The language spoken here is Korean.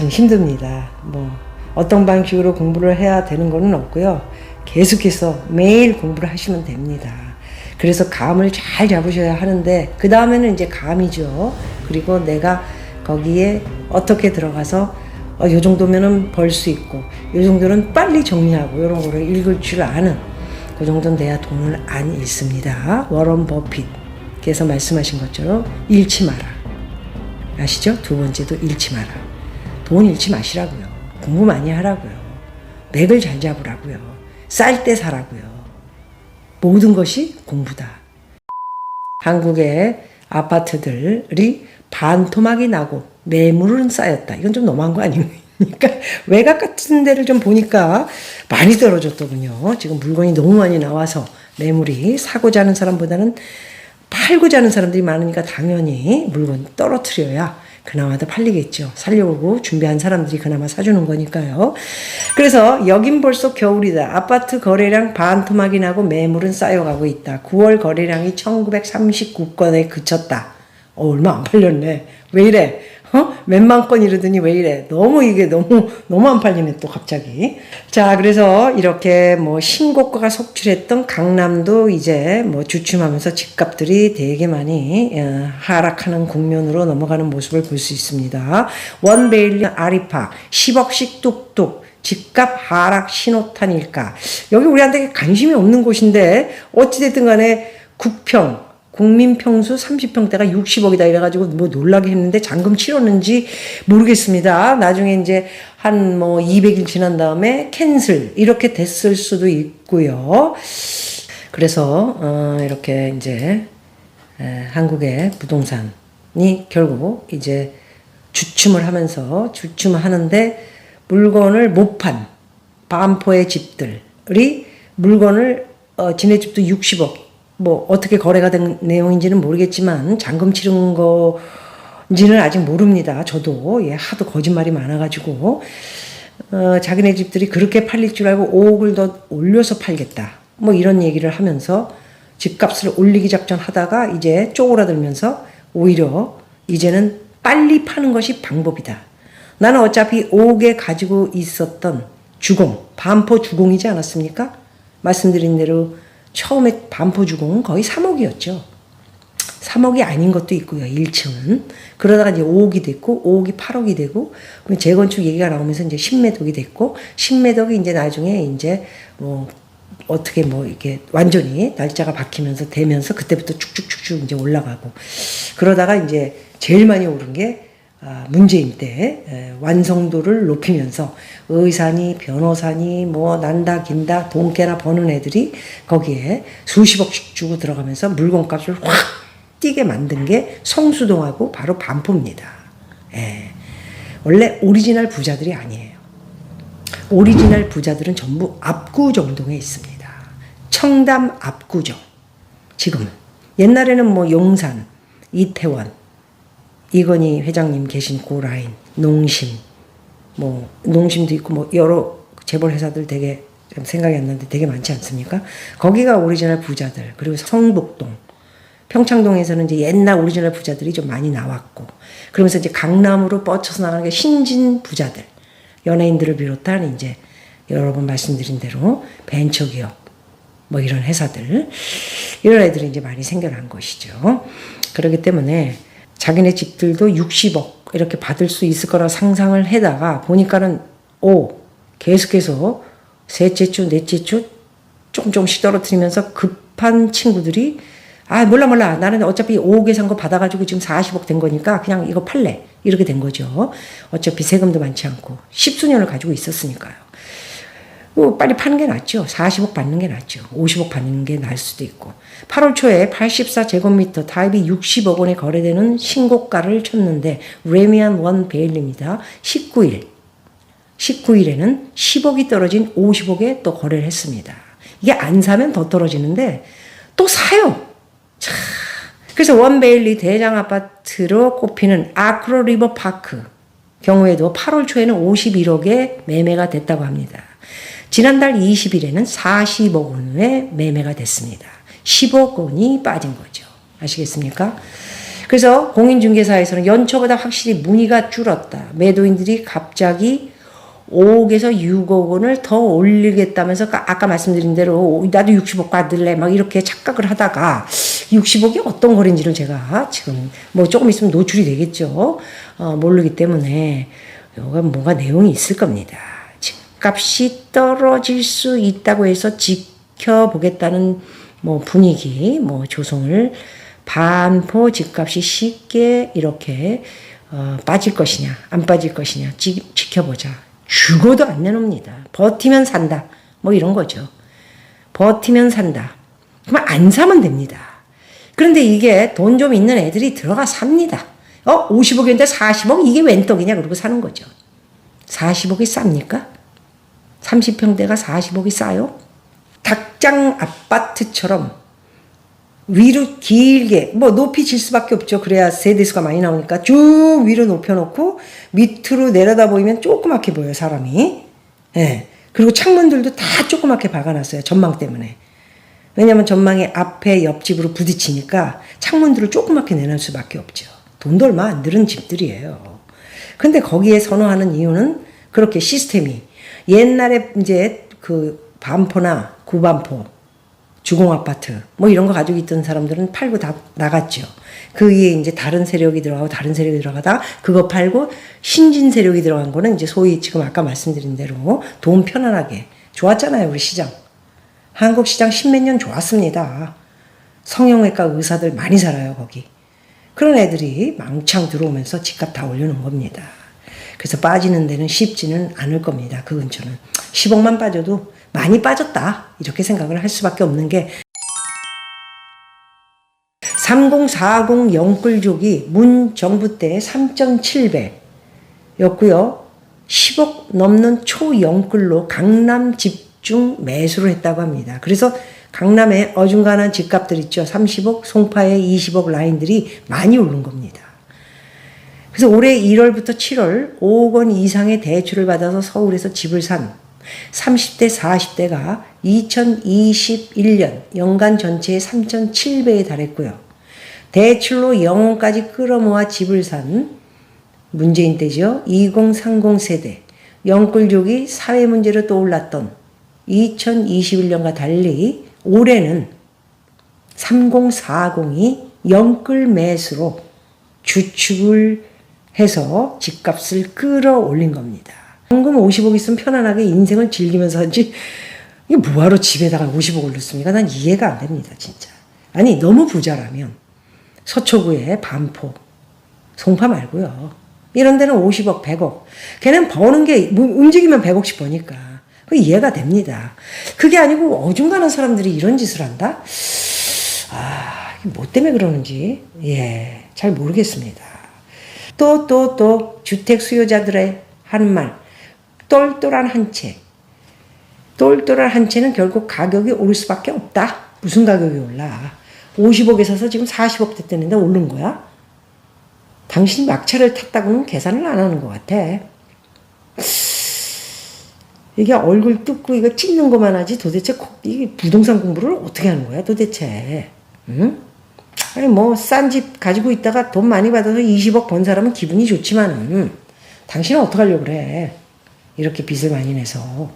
참 힘듭니다. 뭐 어떤 방식으로 공부를 해야 되는 거는 없고요. 계속해서 매일 공부를 하시면 됩니다. 그래서 감을 잘 잡으셔야 하는데 그 다음에는 이제 감이죠. 그리고 내가 거기에 어떻게 들어가서 어, 요 정도면은 벌 수 있고 요 정도는 빨리 정리하고 이런 거를 읽을 줄 아는 그 정도는 돼야 돈을 안 잃습니다. 워런 버핏께서 말씀하신 것처럼 잃지 마라. 아시죠? 두 번째도 잃지 마라. 돈 잃지 마시라고요. 공부 많이 하라고요. 맥을 잘 잡으라고요. 쌀 때 사라고요. 모든 것이 공부다. 한국의 아파트들이 반토막이 나고 매물은 쌓였다. 이건 좀 너무한 거 아닙니까? 외곽 같은 데를 좀 보니까 많이 떨어졌더군요. 지금 물건이 너무 많이 나와서 매물이 사고자 하는 사람보다는 팔고자 하는 사람들이 많으니까 당연히 물건 떨어뜨려야 그나마 더 팔리겠죠. 살려고 준비한 사람들이 그나마 사주는 거니까요. 그래서 여긴 벌써 겨울이다. 아파트 거래량 반토막이 나고 매물은 쌓여가고 있다. 9월 거래량이 1939건에 그쳤다. 어, 얼마 안 팔렸네. 왜 이래? 어? 몇만 건 이러더니 왜 이래? 너무 이게 너무, 너무 안 팔리네, 또 갑자기. 자, 그래서 이렇게 뭐 신고가가 속출했던 강남도 이제 뭐 주춤하면서 집값들이 되게 많이 어, 하락하는 국면으로 넘어가는 모습을 볼 수 있습니다. 원베일리 아리파 10억씩 뚝뚝 집값 하락 신호탄일까? 여기 우리한테 관심이 없는 곳인데 어찌됐든 간에 국평 국민 평수 30평대가 60억이다 이래가지고 뭐 놀라게 했는데 잔금 치렀는지 모르겠습니다. 나중에 이제 한 뭐 200일 지난 다음에 캔슬 이렇게 됐을 수도 있고요. 그래서 어 이렇게 이제 에, 한국의 부동산이 결국 이제 주춤을 하면서 주춤을 하는데 물건을 못 판 반포의 집들이 물건을 어, 지네 집도 60억 뭐 어떻게 거래가 된 내용인지는 모르겠지만 잔금 치른 거인지는 아직 모릅니다. 저도 예, 하도 거짓말이 많아가지고 어, 자기네 집들이 그렇게 팔릴 줄 알고 5억을 더 올려서 팔겠다. 뭐 이런 얘기를 하면서 집값을 올리기 작전하다가 이제 쪼그라들면서 오히려 이제는 빨리 파는 것이 방법이다. 나는 어차피 5억에 가지고 있었던 주공, 반포 주공이지 않았습니까? 말씀드린 대로 처음에 반포 주공은 거의 3억이었죠. 3억이 아닌 것도 있고요. 1층은. 그러다가 이제 5억이 됐고, 5억이 8억이 되고, 그럼 재건축 얘기가 나오면서 이제 신매덕이 됐고, 신매덕이 이제 나중에 이제 뭐, 어떻게 뭐 이렇게 완전히 날짜가 바뀌면서 되면서 그때부터 쭉쭉쭉쭉 이제 올라가고, 그러다가 이제 제일 많이 오른 게 아, 문재인 때 에, 완성도를 높이면서 의사니 변호사니 뭐 난다 긴다 돈깨나 버는 애들이 거기에 수십억씩 주고 들어가면서 물건값을 확 뛰게 만든 게 성수동하고 바로 반포입니다. 예. 원래 오리지널 부자들이 아니에요. 오리지널 부자들은 전부 압구정동에 있습니다. 청담 압구정. 지금은 옛날에는 뭐 용산, 이태원, 이건희 회장님 계신 고 라인, 농심, 뭐 농심도 있고 뭐 여러 재벌 회사들 되게 좀 생각이 안 나는데 되게 많지 않습니까? 거기가 오리지널 부자들 그리고 성북동, 평창동에서는 이제 옛날 오리지널 부자들이 좀 많이 나왔고. 그러면서 이제 강남으로 뻗쳐서 나가는 게 신진 부자들, 연예인들을 비롯한 이제 여러 번 말씀드린 대로 벤처 기업 뭐 이런 회사들. 이런 애들이 이제 많이 생겨난 것이죠. 그렇기 때문에 자기네 집들도 60억 이렇게 받을 수 있을 거라 상상을 해다가 보니까는 오 계속해서 셋째 주 넷째 주 조금 조금씩 떨어뜨리면서 급한 친구들이 아 몰라 몰라. 나는 어차피 5억에 산 거 받아가지고 지금 40억 된 거니까 그냥 이거 팔래. 이렇게 된 거죠. 어차피 세금도 많지 않고 십수년을 가지고 있었으니까요 뭐 빨리 파는 게 낫죠. 40억 받는 게 낫죠. 50억 받는 게 나을 수도 있고. 8월 초에 84제곱미터 타입이 60억 원에 거래되는 신고가를 쳤는데 레미안 원 베일입니다. 19일. 19일에는 10억이 떨어진 50억에 또 거래를 했습니다. 이게 안 사면 더 떨어지는데 또 사요. 차. 그래서 원베일리 대장 아파트로 꼽히는 아크로 리버 파크 경우에도 8월 초에는 51억에 매매가 됐다고 합니다. 지난달 20일에는 40억 원에 매매가 됐습니다. 10억 원이 빠진 거죠. 아시겠습니까? 그래서 공인중개사에서는 연초보다 확실히 문의가 줄었다. 매도인들이 갑자기 5억에서 6억 원을 더 올리겠다면서 아까- 말씀드린 대로 나도 60억 받을래 막 이렇게 착각을 하다가 60억이 어떤 거래인지를 제가 지금 뭐 조금 있으면 노출이 되겠죠. 어, 모르기 때문에 뭔가 내용이 있을 겁니다. 집값이 떨어질 수 있다고 해서 지켜보겠다는 뭐 분위기, 뭐 조성을 반포 집값이 쉽게 이렇게 어, 빠질 것이냐, 안 빠질 것이냐, 지, 지켜보자. 죽어도 안 내놓습니다. 버티면 산다. 뭐 이런 거죠. 버티면 산다. 그러면 안 사면 됩니다. 그런데 이게 돈 좀 있는 애들이 들어가 삽니다. 어, 50억인데 40억? 이게 웬 떡이냐? 그러고 사는 거죠. 40억이 쌉니까? 30평대가 40억이 싸요? 닭장 아파트처럼 위로 길게 뭐 높이 질 수밖에 없죠. 그래야 세대수가 많이 나오니까 쭉 위로 높여놓고 밑으로 내려다 보이면 조그맣게 보여요 사람이. 예. 그리고 창문들도 다 조그맣게 박아놨어요 전망 때문에. 왜냐면 전망에 앞에 옆집으로 부딪히니까 창문들을 조그맣게 내놓을 수밖에 없죠. 돈도 얼마 안 들은 집들이에요. 근데 거기에 선호하는 이유는 그렇게 시스템이 옛날에 이제 그 반포나 구반포 주공 아파트 뭐 이런 거 가지고 있던 사람들은 팔고 다 나갔죠. 그 위에 이제 다른 세력이 들어가고 다른 세력이 들어가다 그거 팔고 신진 세력이 들어간 거는 이제 소위 지금 아까 말씀드린 대로 돈 편안하게 좋았잖아요 우리 시장. 한국 시장 십몇 년 좋았습니다. 성형외과 의사들 많이 살아요 거기. 그런 애들이 망창 들어오면서 집값 다 올려놓은 겁니다. 그래서 빠지는 데는 쉽지는 않을 겁니다. 그 근처는 10억만 빠져도 많이 빠졌다 이렇게 생각을 할 수밖에 없는 게 3040 영끌족이 문 정부 때 3.7배 였고요. 10억 넘는 초영끌로 강남 집중 매수를 했다고 합니다. 그래서 강남에 어중간한 집값들 있죠. 30억, 송파에 20억 라인들이 많이 오른 겁니다. 그래서 올해 1월부터 7월 5억 원 이상의 대출을 받아서 서울에서 집을 산 30대, 40대가 2021년 연간 전체의 3.7배에 달했고요. 대출로 0원까지 끌어모아 집을 산 문재인 때죠. 2030 세대. 영끌족이 사회 문제로 떠올랐던 2021년과 달리 올해는 3040이 영끌 매수로 주축을 해서 집값을 끌어올린 겁니다. 현금 50억 있으면 편안하게 인생을 즐기면서 하지 이게 뭐하러 집에다가 50억 올렸습니까? 난 이해가 안 됩니다, 진짜. 아니 너무 부자라면 서초구에 반포, 송파 말고요. 이런 데는 50억, 100억. 걔는 버는 게뭐 움직이면 100억씩 버니까 그 이해가 됩니다. 그게 아니고 어중간한 사람들이 이런 짓을 한다? 아, 뭐 때문에 그러는지 예, 잘 모르겠습니다. 또 또 또 주택 수요자들의 하는 말 똘똘한 한 채. 똘똘한 한 채는 결국 가격이 오를 수밖에 없다. 무슨 가격이 올라? 50억에 사서 지금 40억 됐다는데 오른 거야? 당신 막차를 탔다고는 계산을 안 하는 것 같아. 이게 얼굴 뜯고 이거 찍는 것만 하지 도대체 거- 이 부동산 공부를 어떻게 하는 거야 도대체? 응? 아니 뭐 싼 집 가지고 있다가 돈 많이 받아서 20억 번 사람은 기분이 좋지만은 당신은 어떡하려고 그래? 이렇게 빚을 많이 내서